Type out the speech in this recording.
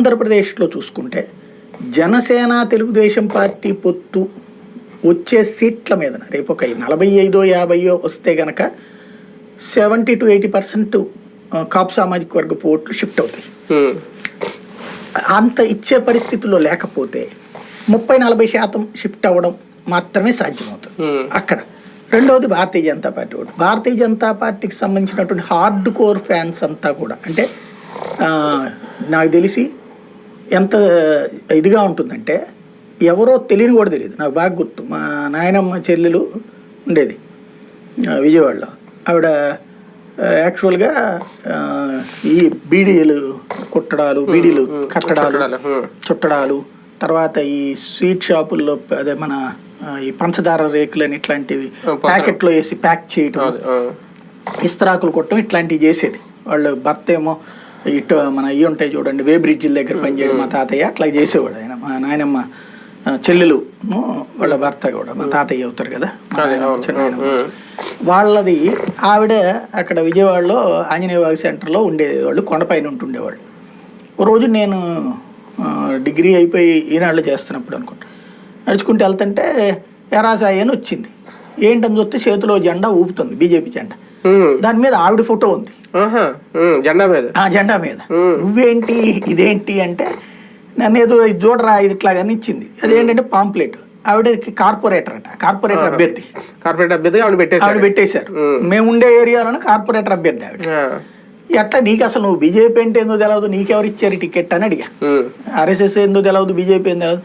ఆంధ్రప్రదేశ్లో చూసుకుంటే జనసేన తెలుగుదేశం పార్టీ పొత్తు వచ్చే సీట్ల మీద రేపు ఒక నలభై ఐదో యాభైయో వస్తే గనక seventy two eighty percent Kapu సామాజిక వర్గ ఓట్లు షిఫ్ట్ అవుతాయి. అంత ఇచ్చే పరిస్థితుల్లో లేకపోతే ముప్పై నలభై శాతం షిఫ్ట్ అవ్వడం మాత్రమే సాధ్యమవుతుంది. అక్కడ. రెండవది భారతీయ జనతా పార్టీ ఓటు. భారతీయ జనతా పార్టీకి సంబంధించినటువంటి హార్డ్ కోర్ ఫ్యాన్స్ అంతా కూడా అంటే నాకు తెలిసి ఎంత ఇదిగా ఉంటుందంటే ఎవరో తెలియని కూడా తెలియదు. నాకు బాగా గుర్తు. మా నాయనమ్మ చెల్లెలు ఉండేది విజయవాడలో. ఆవిడ యాక్చువల్గా ఈ బీడీలు కుట్టడాలు బీడీలు కట్టడాలు. చుట్టడాలు తర్వాత ఈ స్వీట్ షాపుల్లో అదే మన ఈ పంచదార రేకులని ఇట్లాంటివి పంచదార. ప్యాకెట్లో వేసి ప్యాక్ చేయటం ఇస్తరాకులు కొట్టడం ఇట్లాంటివి చేసేది. వాళ్ళు భర్త ఏమో ఇటు మన ఇవి ఉంటాయి చూడండి వే బ్రిడ్జిల దగ్గర పనిచేయడం మా తాతయ్య అట్లా చేసేవాడు ఆయన. మా నాయనమ్మ చెల్లెలు వాళ్ళ భర్త కూడా మా తాతయ్య అవుతారు కదా వాళ్ళది ఆవిడ అక్కడ విజయవాడలో ఆంజనేయ వాగి సెంటర్లో ఉండేవాళ్ళు కొండపైన ఉంటుండేవాళ్ళు రోజు నేను డిగ్రీ అయిపోయి ఈనాళ్ళు చేస్తున్నప్పుడు అనుకుంటా. నడుచుకుంటూ వెళ్తుంటే ఎరాసాయి అని వచ్చింది. ఏంటని చూస్తే చేతిలో జెండా ఊపుతుంది బీజేపీ జెండా. దాని మీద ఆవిడ ఫోటో ఉంది. జెండా మీద. ఆ జెండా మీద. నువ్వేంటి ఇదేంటి అంటే నన్ను ఏదో చూడరా ఇది ఇట్లాగని ఇచ్చింది. అదేంటంటే పాంప్లెట్. ఆవిడకి కార్పొరేటర్ అట కార్పొరేటర్ అభ్యర్థి. కార్పొరేట్ అభ్యర్థిగా ఆవిడ ఆవిడ పెట్టేశారు. మ్మ్. ఉండే ఏరియాలోనే కార్పొరేటర్ అభ్యర్థి ఆవిడ. ఎట్లా నీకు అసలు నువ్వు బీజేపీ అంటే ఏందో తెలియదు నీకెవరు ఇచ్చారు టికెట్ అని అడిగా. ఆర్ఎస్ఎస్ ఏందో తెలియదు బీజేపీ ఏందో తెలియదు